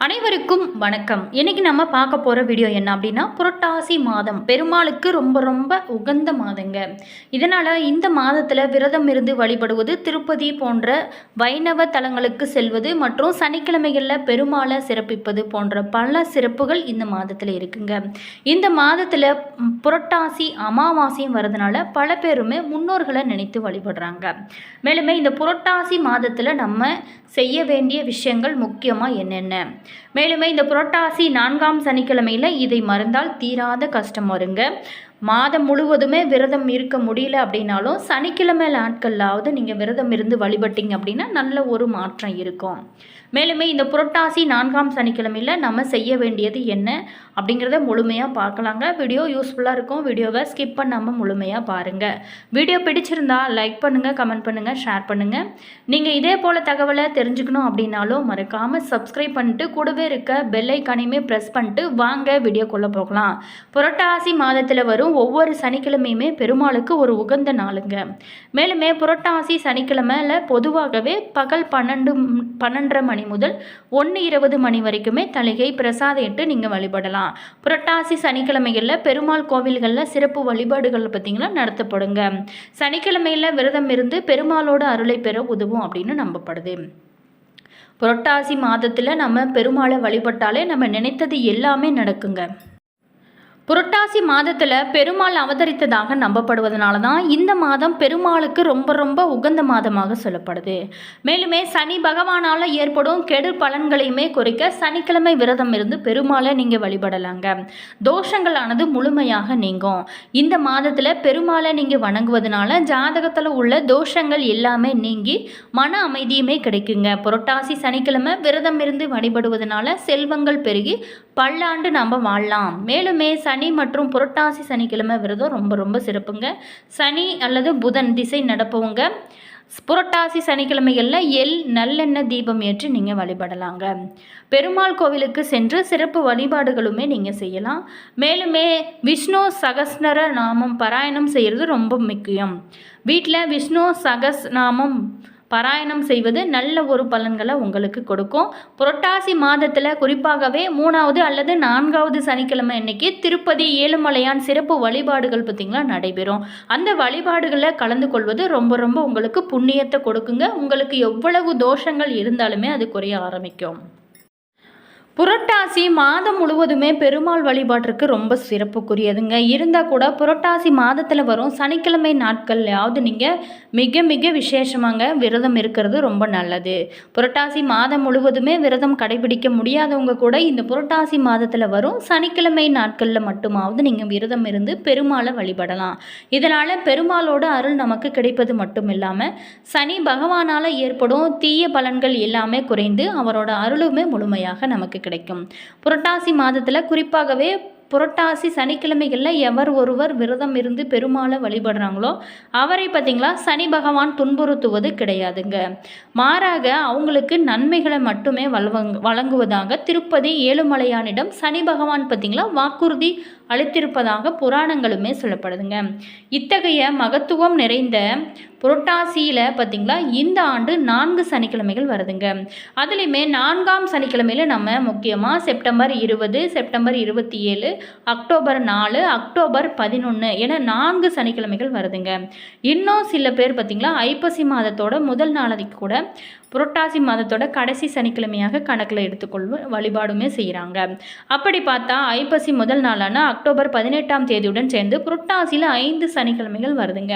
அனைவருக்கும் வணக்கம். இன்னைக்கு நம்ம பார்க்க போகிற வீடியோ என்ன அப்படின்னா புரட்டாசி மாதம். பெருமாளுக்கு ரொம்ப ரொம்ப உகந்த மாதங்க. இதனால் இந்த மாதத்தில் விரதம் இருந்து வழிபடுவது திருப்பதி போன்ற வைணவ தலங்களுக்கு செல்வது மற்றும் சனிக்கிழமைகளில் பெருமாளை சிறப்பிப்பது போன்ற பல சிறப்புகள் இந்த மாதத்தில் இருக்குங்க. இந்த மாதத்தில் புரட்டாசி அமாவாசையும் வரதுனால பல பேருமே முன்னோர்களை நினைத்து வழிபடுறாங்க. மேலுமே இந்த புரட்டாசி மாதத்தில் நம்ம செய்ய வேண்டிய விஷயங்கள் முக்கியமாக என்னென்ன? மேலுமே இந்த புரட்டாசி நான்காம் சனிக்கிழமையில் இதை மறந்தால் தீராத கஷ்டம் வருங்க. மாதம் முழுவதுமே விரதம் இருக்க முடியல அப்படின்னாலும் சனிக்கிழமை நாட்கள்லாவது நீங்கள் விரதம் இருந்து வழிபட்டீங்க அப்படின்னா நல்ல ஒரு மாற்றம் இருக்கும். மேலுமே இந்த புரட்டாசி நான்காம் சனிக்கிழமையில் நம்ம செய்ய வேண்டியது என்ன அப்படிங்கிறத முழுமையாக பார்க்கலாங்க. வீடியோ யூஸ்ஃபுல்லாக இருக்கும். வீடியோவை ஸ்கிப் பண்ணாமல் முழுமையாக பாருங்கள் வீடியோ பிடிச்சிருந்தா லைக் பண்ணுங்கள் கமெண்ட் பண்ணுங்கள் ஷேர் பண்ணுங்கள் நீங்கள் இதே போல் தகவலை தெரிஞ்சுக்கணும் அப்படின்னாலும் மறக்காமல் சப்ஸ்கிரைப் பண்ணிட்டு கூடவே இருக்க பெல்லைக்கானையுமே ப்ரெஸ் பண்ணிட்டு வாங்க வீடியோக்குள்ளே போகலாம். புரட்டாசி மாதத்தில் வரும் ஒவ்வொரு சனிக்கிழமையுமே பெருமாளுக்கு ஒரு உகந்த நாளுங்க. மேலுமே புரட்டாசி சனிக்கிழமையில் பொதுவாகவே பகல் பன்னெண்டு பன்னெண்டரை மணி முதல் ஒன்று இருபது மணி வரைக்குமே தலிகை பிரசாதம் இட்டு நீங்கள் வழிபடலாம். புரட்டாசி சனிக்கிழமைகளில் பெருமாள் கோவில்களில் சிறப்பு வழிபாடுகள் பார்த்திங்கன்னா நடத்தப்படுங்க. சனிக்கிழமையில் விரதம் இருந்து பெருமாளோட அருளை பெற உதவும் அப்படின்னு நம்பப்படுது. புரட்டாசி மாதத்தில் நம்ம பெருமாளை வழிபட்டாலே நம்ம நினைத்தது எல்லாமே நடக்குங்க. புரட்டாசி மாதத்தில் பெருமாள் அவதரித்ததாக நம்பப்படுவதனால தான் இந்த மாதம் பெருமாளுக்கு ரொம்ப ரொம்ப உகந்த மாதமாக சொல்லப்படுது. மேலுமே சனி பகவானால் ஏற்படும் கெடு பலன்களையுமே குறைக்க சனிக்கிழமை விரதம் இருந்து பெருமாளை நீங்கள் வழிபடலாங்க. தோஷங்களானது முழுமையாக நீங்கும். இந்த மாதத்தில் பெருமாளை நீங்கள் வணங்குவதனால ஜாதகத்தில் உள்ள தோஷங்கள் எல்லாமே நீங்கி மன அமைதியுமே கிடைக்குங்க. புரட்டாசி சனிக்கிழமை விரதம் இருந்து வழிபடுவதனால செல்வங்கள் பெருகி பல்லாண்டு நம்ம வாழலாம். மேலுமே சனி சனி மற்றும் புரட்டாசி சனிக்கிழமை விரதம் ரொம்ப ரொம்ப சிறப்புங்க. சனி அல்லது புதன் திசை நடப்பவங்க புரட்டாசி சனிக்கிழமைகளில் எள் நல்லெண்ணெய் தீபம் ஏற்றி நீங்கள் வழிபடலாங்க. பெருமாள் கோவிலுக்கு சென்று சிறப்பு வழிபாடுகளுமே நீங்கள் செய்யலாம். மேலுமே விஷ்ணு சகஸ்னர நாமம் பாராயணம் செய்கிறது ரொம்ப முக்கியம். வீட்டில் விஷ்ணு சகஸ் நாமம் பாராயணம் செய்வது நல்ல ஒரு பலன்களை உங்களுக்கு கொடுக்கும். புரட்டாசி மாதத்தில் குறிப்பாகவே மூணாவது அல்லது நான்காவது சனிக்கிழமை இன்னைக்கு திருப்பதி ஏழுமலையான் சிறப்பு வழிபாடுகள் பார்த்திங்களா நடைபெறும். அந்த வழிபாடுகளில் கலந்து கொள்வது ரொம்ப ரொம்ப உங்களுக்கு புண்ணியத்தை கொடுக்குங்க. உங்களுக்கு எவ்வளவு தோஷங்கள் இருந்தாலுமே அது குறைய ஆரம்பிக்கும். புரட்டாசி மாதம் முழுவதுமே பெருமாள் வழிபாட்டிற்கு ரொம்ப சிறப்புக்குரியதுங்க. இருந்தால் கூட புரட்டாசி மாதத்தில் வரும் சனிக்கிழமை நாட்கள்லையாவது நீங்கள் மிக மிக விசேஷமாக விரதம் இருக்கிறது ரொம்ப நல்லது. புரட்டாசி மாதம் முழுவதுமே விரதம் கடைபிடிக்க முடியாதவங்க கூட இந்த புரட்டாசி மாதத்தில் வரும் சனிக்கிழமை நாட்களில் மட்டுமாவது நீங்கள் விரதம் இருந்து பெருமாளை வழிபடலாம். இதனால் பெருமாளோட அருள் நமக்கு கிடைப்பது மட்டும் இல்லாமல் சனி பகவானால் ஏற்படும் தீய பலன்கள் எல்லாமே குறைந்து அவரோட அருளுமே முழுமையாக நமக்கு கிடைக்கும். புரட்டாசி மாதத்தில் குறிப்பாகவே புரட்டாசி சனிக்கிழமைகளில் எவர் ஒருவர் விரதம் இருந்து பெருமாளை வழிபடுறாங்களோ அவரை பார்த்தீங்களா சனி பகவான் துன்புறுத்துவது கிடையாதுங்க. மாறாக அவங்களுக்கு நன்மைகளை மட்டுமே வழங்கு வழங்குவதாக திருப்பதி ஏழுமலையானிடம் சனி பகவான் பார்த்திங்களா வாக்குறுதி அளித்திருப்பதாக புராணங்களுமே சொல்லப்படுதுங்க. இத்தகைய மகத்துவம் நிறைந்த புரட்டாசியில் பார்த்திங்களா இந்த ஆண்டு நான்கு சனிக்கிழமைகள் வருதுங்க. அதுலேயுமே நான்காம் சனிக்கிழமையில் நம்ம முக்கியமாக செப்டம்பர் இருபது செப்டம்பர் இருபத்தி ஏழு அக்டோபர் நாலு அக்டோபர் பதினொன்று என நான்கு சனிக்கிழமைகள் வருதுங்க. இன்னும் சில பேர் பார்த்தீங்களா ஐப்பசி மாதத்தோட முதல் நாளைக்கு கூட புரட்டாசி மாதத்தோட கடைசி சனிக்கிழமையாக கணக்கில் எடுத்துக்கொள்வ வழிபாடுமே செய்கிறாங்க அப்படி பார்த்தா ஐப்பசி முதல் நாளான அக்டோபர் பதினெட்டாம் தேதியுடன் சேர்ந்து புரட்டாசியில் ஐந்து சனிக்கிழமைகள் வருதுங்க.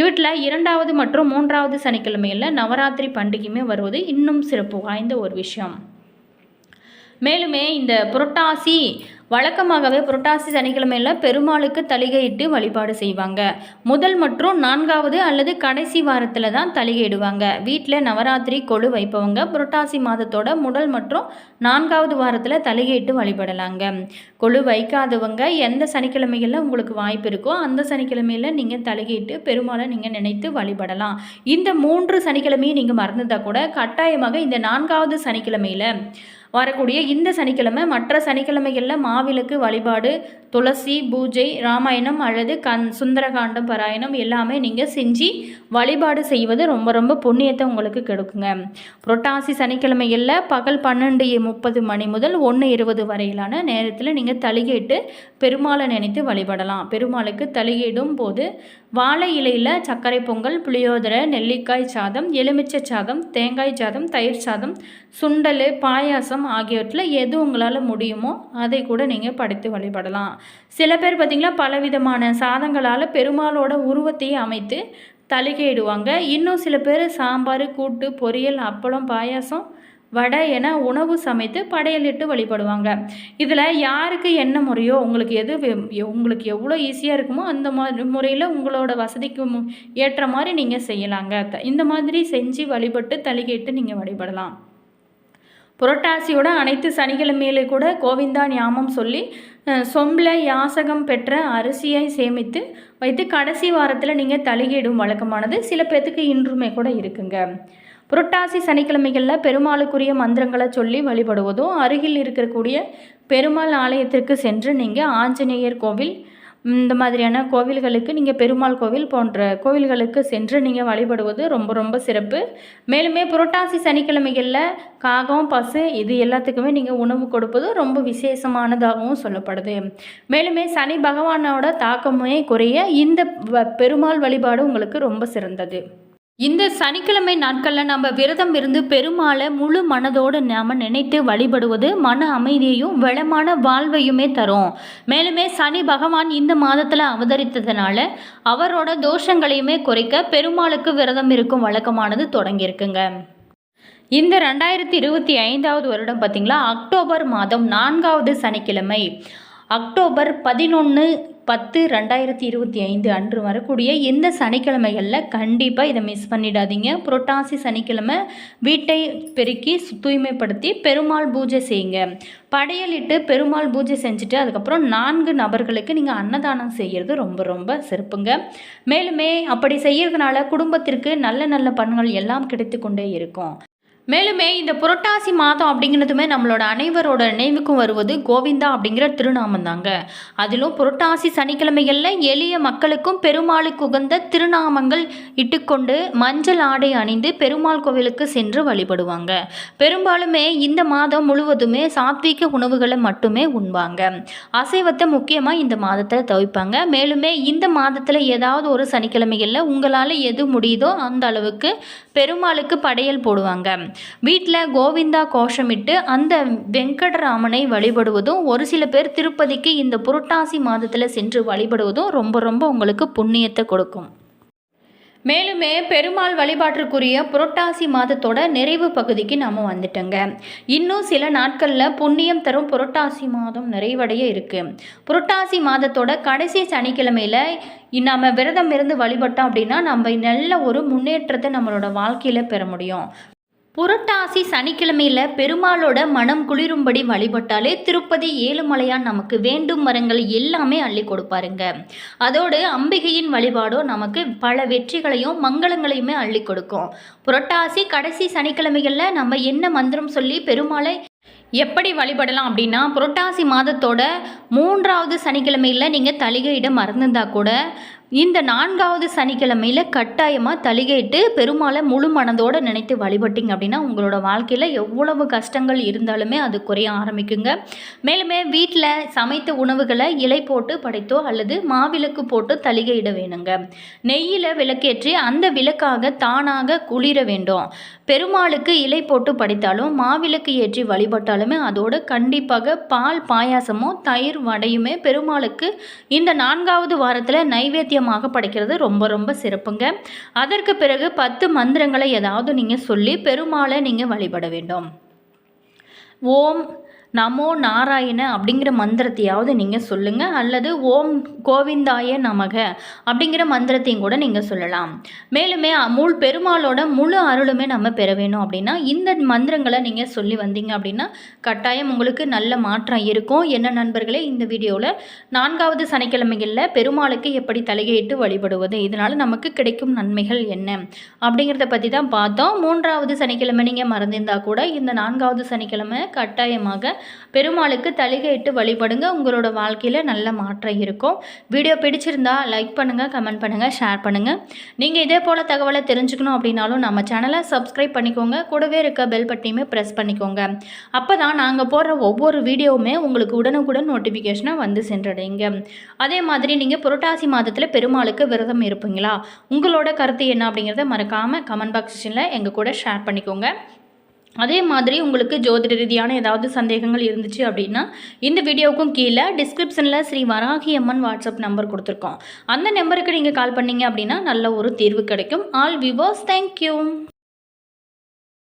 இவற்றில் இரண்டாவது மற்றும் மூன்றாவது சனிக்கிழமைகளில் நவராத்திரி பண்டிகையுமே வருவது இன்னும் சிறப்பு வாய்ந்த ஒரு விஷயம். மேலுமே இந்த புரட்டாசி வழக்கமாகவே புரட்டாசி சனிக்கிழமையில் பெருமாளுக்கு தலிகையிட்டு வழிபாடு செய்வாங்க. முதல் மற்றும் நான்காவது அல்லது கடைசி வாரத்தில் தான் தலிகையிடுவாங்க. வீட்டில் நவராத்திரி கொழு வைப்பவங்க புரட்டாசி மாதத்தோட முதல் மற்றும் நான்காவது வாரத்தில் தலிகையிட்டு வழிபடலாங்க. கொழு வைக்காதவங்க எந்த சனிக்கிழமைகளில் உங்களுக்கு வாய்ப்பு இருக்கோ அந்த சனிக்கிழமையில் நீங்கள் தலிகையிட்டு பெருமாளை நீங்கள் நினைத்து வழிபடலாம். இந்த மூன்று சனிக்கிழமையும் நீங்கள் மறந்துட்டால் கூட கட்டாயமாக இந்த நான்காவது சனிக்கிழமையில் வரக்கூடிய இந்த சனிக்கிழமை மற்ற சனிக்கிழமைகளில் மாவிளக்கு வழிபாடு துளசி பூஜை ராமாயணம் அல்லது கண் சுந்தரகாண்டம் பாராயணம் எல்லாமே நீங்கள் செஞ்சு வழிபாடு செய்வது ரொம்ப ரொம்ப புண்ணியத்தை உங்களுக்கு கிடைக்குங்க. புரட்டாசி சனிக்கிழமைகளில் பகல் பன்னெண்டு முப்பது மணி முதல் ஒன்று இருபது வரையிலான நேரத்தில் நீங்கள் தலிகேட்டு பெருமாளை நினைத்து வழிபடலாம். பெருமாளுக்கு தலிகேடும் போது வாழை இலையில் சர்க்கரை பொங்கல் புளியோதரை நெல்லிக்காய் சாதம் எலுமிச்சை சாதம் தேங்காய் சாதம் தயிர் சாதம் சுண்டல் பாயாசம் ஆகியவற்றில் எது உங்களால் முடியுமோ அதை கூட நீங்கள் படைத்து வழிபடலாம். சில பேர் பார்த்திங்கன்னா பலவிதமான சாதங்களால் பெருமாளோட உருவத்தையே அமைத்து தலிகையிடுவாங்க இன்னும் சில பேர் சாம்பார் கூட்டு பொரியல் அப்பளம் பாயாசம் வடை என உணவு சமைத்து படையலிட்டு வழிபடுவாங்க. இதில் யாருக்கு என்ன முறையோ உங்களுக்கு எது உங்களுக்கு எவ்வளோ ஈஸியாக இருக்குமோ அந்த மாதிரி முறையில் உங்களோட வசதிக்கு மு- ஏற்ற மாதிரி நீங்கள் செய்யலாங்க. த- இந்த மாதிரி செஞ்சு வழிபட்டு தலிகையிட்டு நீங்கள் வழிபடலாம். புரட்டாசியோட அனைத்து சனிக்கிழமையிலே கூட கோவிந்தா ஞாபகம் சொல்லி சொம்பில் யாசகம் பெற்ற அரிசியை சேமித்து வைத்து கடைசி வாரத்தில் நீங்கள் தலிகிடும் வழக்கமானது சில பேர்த்துக்கு இன்றுமே கூட இருக்குங்க. புரட்டாசி சனிக்கிழமைகளில் பெருமாளுக்குரிய மந்திரங்களை சொல்லி வழிபடுவதும் அருகில் இருக்கக்கூடிய பெருமாள் ஆலயத்திற்கு சென்று நீங்கள் ஆஞ்சநேயர் கோவில் இந்த மாதிரியான கோவில்களுக்கு நீங்கள் பெருமாள் கோவில் போன்ற கோவில்களுக்கு சென்று நீங்கள் வழிபடுவது ரொம்ப ரொம்ப சிறப்பு. மேலுமே புரட்டாசி சனிக்கிழமைகளில் காகம் பசு இது எல்லாத்துக்குமே நீங்கள் உணவு கொடுப்பது ரொம்ப விசேஷமானதாகவும் சொல்லப்படுது. மேலுமே சனி பகவானோட தாக்கமே குறைய இந்த வ- பெருமாள் வழிபாடு உங்களுக்கு ரொம்ப சிறந்தது. இந்த சனிக்கிழமை நாட்களில் நம்ம விரதம் இருந்து பெருமாளை முழு மனதோடு நாம் நினைத்து வழிபடுவது மன அமைதியையும் வளமான வாழ்வையுமே தரும். மேலுமே சனி பகவான் இந்த மாதத்தில் அவதரித்ததுனால அவரோட தோஷங்களையுமே குறைக்க பெருமாளுக்கு விரதம் இருக்கும் வழக்கமானது தொடங்கியிருக்குங்க. இந்த ரெண்டாயிரத்தி இருபத்தி ஐந்தாவது வருடம் பார்த்திங்களா அக்டோபர் மாதம் நான்காவது சனிக்கிழமை. அக்டோபர் பதினொன்று பத்து ரெண்டாயிரத்தி இருபத்தி ஐந்து அன்று வரக்கூடிய இந்த சனிக்கிழமைகளில் கண்டிப்பாக இதை மிஸ் பண்ணிடாதீங்க. புரட்டாசி சனிக்கிழமை வீட்டை பெருக்கி சு- தூய்மைப்படுத்தி பெருமாள் பூஜை செய்யுங்க. படையலிட்டு பெருமாள் பூஜை செஞ்சுட்டு அதுக்கப்புறம் நான்கு நபர்களுக்கு நீங்கள் அன்னதானம் செய்கிறது ரொம்ப ரொம்ப சிறப்புங்க. மேலுமே அப்படி செய்கிறதுனால குடும்பத்திற்கு நல்ல நல்ல பலன்கள் எல்லாம் கிடைத்து கொண்டே இருக்கும். மேலுமே இந்த புரட்டாசி மாதம் அப்படிங்கிறதுமே நம்மளோட அனைவரோட நினைவுக்கும் வருவது கோவிந்தா அப்படிங்கிற திருநாமம் தாங்க அதிலும் புரட்டாசி சனிக்கிழமைகளில் எளிய மக்களுக்கும் பெருமாளுக்கு உகந்த திருநாமங்கள் இட்டுக்கொண்டு மஞ்சள் ஆடை அணிந்து பெருமாள் கோவிலுக்கு சென்று வழிபடுவாங்க. பெரும்பாலுமே இந்த மாதம் முழுவதுமே சாத்வீக உணவுகளை மட்டுமே உண்பாங்க. அசைவத்தை முக்கியமாக இந்த மாதத்தில் தவிப்பாங்க. மேலுமே இந்த மாதத்தில் ஏதாவது ஒரு சனிக்கிழமைகளில் உங்களால் எது முடியுதோ அந்த அளவுக்கு பெருமாளுக்கு படையல் போடுவாங்க. வீட்டில் கோவிந்தா கோஷமிட்டு அந்த வெங்கடராமனை வழிபடுவதும் ஒரு சில பேர் திருப்பதிக்கு இந்த புரட்டாசி மாதத்தில் சென்று வழிபடுவதும் ரொம்ப ரொம்ப உங்களுக்கு புண்ணியத்தை கொடுக்கும். மேலுமே பெருமாள் வழிபாட்டிற்குரிய புரட்டாசி மாதத்தோட நிறைவு பகுதிக்கு நாம் வந்துட்டோங்க. இன்னும் சில நாட்களில் புண்ணியம் தரும் புரட்டாசி மாதம் நிறைவடைய இருக்குது புரட்டாசி மாதத்தோட கடைசி சனிக்கிழமையில் நாம் விரதம் இருந்து வழிபட்டோம் அப்படின்னா நம்ம நல்ல ஒரு முன்னேற்றத்தை நம்மளோட வாழ்க்கையில் பெற முடியும். புரட்டாசி சனிக்கிழமையில் பெருமாளோட மனம் குளிரும்படி வழிபட்டாலே திருப்பதி ஏழுமலையான் நமக்கு வேண்டும் வரங்கள் எல்லாமே அள்ளி கொடுப்பாருங்க. அதோடு அம்பிகையின் வழிபாடும் நமக்கு பல வெற்றிகளையும் மங்களங்களையுமே அள்ளி கொடுக்கும். புரட்டாசி கடைசி சனிக்கிழமைகளில் நம்ம என்ன மந்திரம் சொல்லி பெருமாளை எப்படி வழிபடலாம் அப்படின்னா புரட்டாசி மாதத்தோட மூன்றாவது சனிக்கிழமையில் நீங்கள் தலிகையிட மறந்துருந்தா கூட இந்த நான்காவது சனிக்கிழமையில் கட்டாயமாக தலிகையிட்டு பெருமாளை முழு மனதோடு நினைத்து வழிபட்டீங்க அப்படின்னா உங்களோட வாழ்க்கையில் எவ்வளவு கஷ்டங்கள் இருந்தாலுமே அது குறைய ஆரம்பிக்குங்க. மேலுமே வீட்டில் சமைத்த உணவுகளை இலை போட்டு படைத்தோ அல்லது மாவிளக்கு போட்டு தலிகையிட வேணுங்க. நெய்யில் விளக்கேற்றி அந்த விளக்காக தானாக குளிர வேண்டும். பெருமாளுக்கு இலை போட்டு படைத்தாலும் மாவிளக்கு ஏற்றி வழிபட்டாலுமே அதோடு கண்டிப்பாக பால் பாயாசமோ தயிர் வடையுமே பெருமாளுக்கு இந்த நான்காவது வாரத்தில் நைவேத்தியம் அதிகமாக படைக்கிறது ரொம்ப ரொம்ப சிறப்புங்க. அதற்கு பிறகு பத்து மந்திரங்களை ஏதாவது நீங்கள் சொல்லி பெருமாளை நீங்கள் வழிபட வேண்டும். ஓம் நமோ நாராயண அப்படிங்கிற மந்திரத்தையாவது நீங்கள் சொல்லுங்கள் அல்லது ஓம் கோவிந்தாய நமக அப்படிங்கிற மந்திரத்தையும் கூட நீங்கள் சொல்லலாம். மேலுமே முழு பெருமாளோட முழு அருளுமே நம்ம பெற வேணும் அப்படின்னா இந்த மந்திரங்களை நீங்கள் சொல்லி வந்தீங்க அப்படின்னா கட்டாயம் உங்களுக்கு நல்ல மாற்றம் இருக்கும். என்ன நண்பர்களே இந்த வீடியோவில் நான்காவது சனிக்கிழமைகளில் பெருமாளுக்கு எப்படி தலைகையிட்டு வழிபடுவது இதனால் நமக்கு கிடைக்கும் நன்மைகள் என்ன அப்படிங்கிறத பற்றி தான் பார்த்தோம். மூன்றாவது சனிக்கிழமை நீங்கள் மறந்திருந்தால் கூட இந்த நான்காவது சனிக்கிழமை கட்டாயமாக பெருமாளுக்கு தலிகையிட்டு வழிபடுங்க. உங்களோட வாழ்க்கையில் நல்ல மாற்றம் இருக்கும். வீடியோ பிடிச்சிருந்தா லைக் பண்ணுங்கள் கமெண்ட் பண்ணுங்கள் ஷேர் பண்ணுங்கள் நீங்கள் இதே போல் தகவலை தெரிஞ்சுக்கணும் அப்படின்னாலும் நம்ம சேனலை சப்ஸ்கிரைப் பண்ணிக்கோங்க. கூடவே இருக்க பெல் பட்டியுமே ப்ரெஸ் பண்ணிக்கோங்க. அப்போ தான் நாங்கள் போடுற ஒவ்வொரு வீடியோவுமே உங்களுக்கு உடனுக்குடன் நோட்டிஃபிகேஷனாக வந்து சென்றடைங்க. அதே மாதிரி நீங்கள் புரட்டாசி மாதத்தில் பெருமாளுக்கு விரதம் இருப்பீங்களா? உங்களோட கருத்து என்ன அப்படிங்கிறத மறக்காமல் கமெண்ட் பாக்ஸில் எங்கள் கூட ஷேர் பண்ணிக்கோங்க. அதே மாதிரி உங்களுக்கு ஜோதிட ரீதியான ஏதாவது சந்தேகங்கள் இருந்துச்சு அப்படின்னா இந்த வீடியோவுக்கும் கீழே டிஸ்கிரிப்ஷனில் ஸ்ரீ வராகி அம்மன் வாட்ஸ்அப் நம்பர் கொடுத்துருக்கோம். அந்த நம்பருக்கு நீங்கள் கால் பண்ணீங்க அப்படின்னா நல்ல ஒரு தீர்வு கிடைக்கும். All viewers thank you